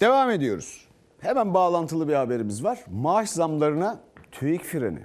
Devam ediyoruz. Hemen bağlantılı bir haberimiz var. Maaş zamlarına TÜİK freni.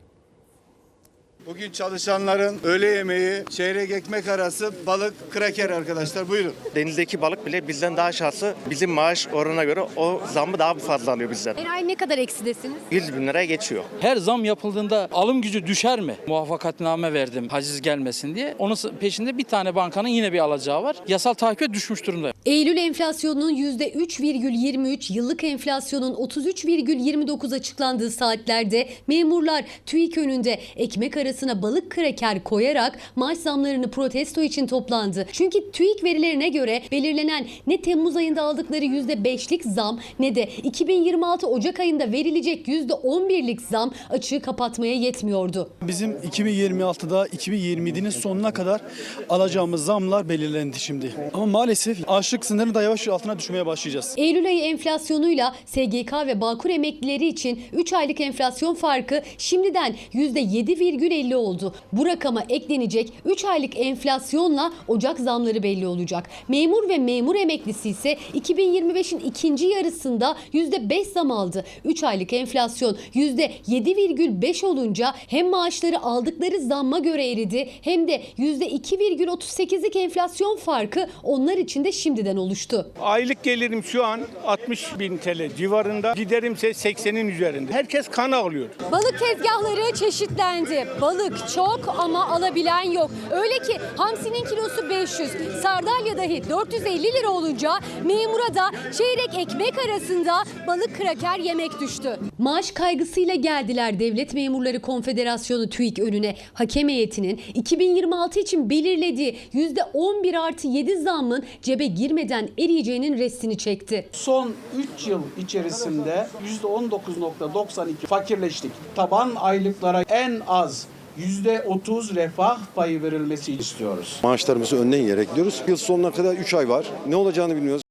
Bugün çalışanların öğle yemeği, çeyrek ekmek arası, balık, kraker arkadaşlar. Buyurun. Denizdeki balık bile bizden daha şanslı. Bizim maaş oranına göre o zammı daha fazla alıyor bizden. Her ay ne kadar eksidesiniz? 100 bin liraya geçiyor. Her zam yapıldığında alım gücü düşer mi? Muvaffakatname verdim haciz gelmesin diye. Onun peşinde bir tane bankanın yine bir alacağı var. Yasal takibe düşmüş durumda. Eylül enflasyonunun %3,23, yıllık enflasyonun 33,29 açıklandığı saatlerde memurlar TÜİK önünde ekmek arasına balık kraker koyarak maaş zamlarını protesto için toplandı. Çünkü TÜİK verilerine göre belirlenen ne Temmuz ayında aldıkları %5'lik zam ne de 2026 Ocak ayında verilecek %11'lik zam açığı kapatmaya yetmiyordu. Bizim 2026'da 2027'nin sonuna kadar alacağımız zamlar belirlendi şimdi. Ama maalesef açlık sınırını da yavaş yavaş altına düşmeye başlayacağız. Eylül ayı enflasyonuyla SGK ve Bağkur emeklileri için 3 aylık enflasyon farkı şimdiden %7,50 oldu. Bu rakama eklenecek 3 aylık enflasyonla Ocak zamları belli olacak. Memur ve memur emeklisi ise 2025'in ikinci yarısında %5 zam aldı. 3 aylık enflasyon %7,5 olunca hem maaşları aldıkları zamma göre eridi hem de %2,38'lik enflasyon farkı onlar için de şimdiden oluştu. Aylık gelirim şu an 60 bin TL civarında. Giderimse 80'in üzerinde. Herkes kan ağlıyor. Balık tezgahları çeşitlendi. Balık çok ama alabilen yok. Öyle ki hamsinin kilosu 500, sardalya dahi 450 lira olunca memura da çeyrek ekmek arasında balık kraker yemek düştü. Maaş kaygısıyla geldiler Devlet Memurları Konfederasyonu TÜİK önüne. Hakem heyetinin 2026 için belirlediği %11 artı 7 zammın cebe girmeden eriyeceğinin restini çekti. Son 3 yıl içerisinde %19.92 fakirleştik. Taban aylıklara en az %30 refah payı verilmesi istiyoruz. Maaşlarımızı önden yiyerek diyoruz. Yıl sonuna kadar 3 ay var. Ne olacağını bilmiyoruz.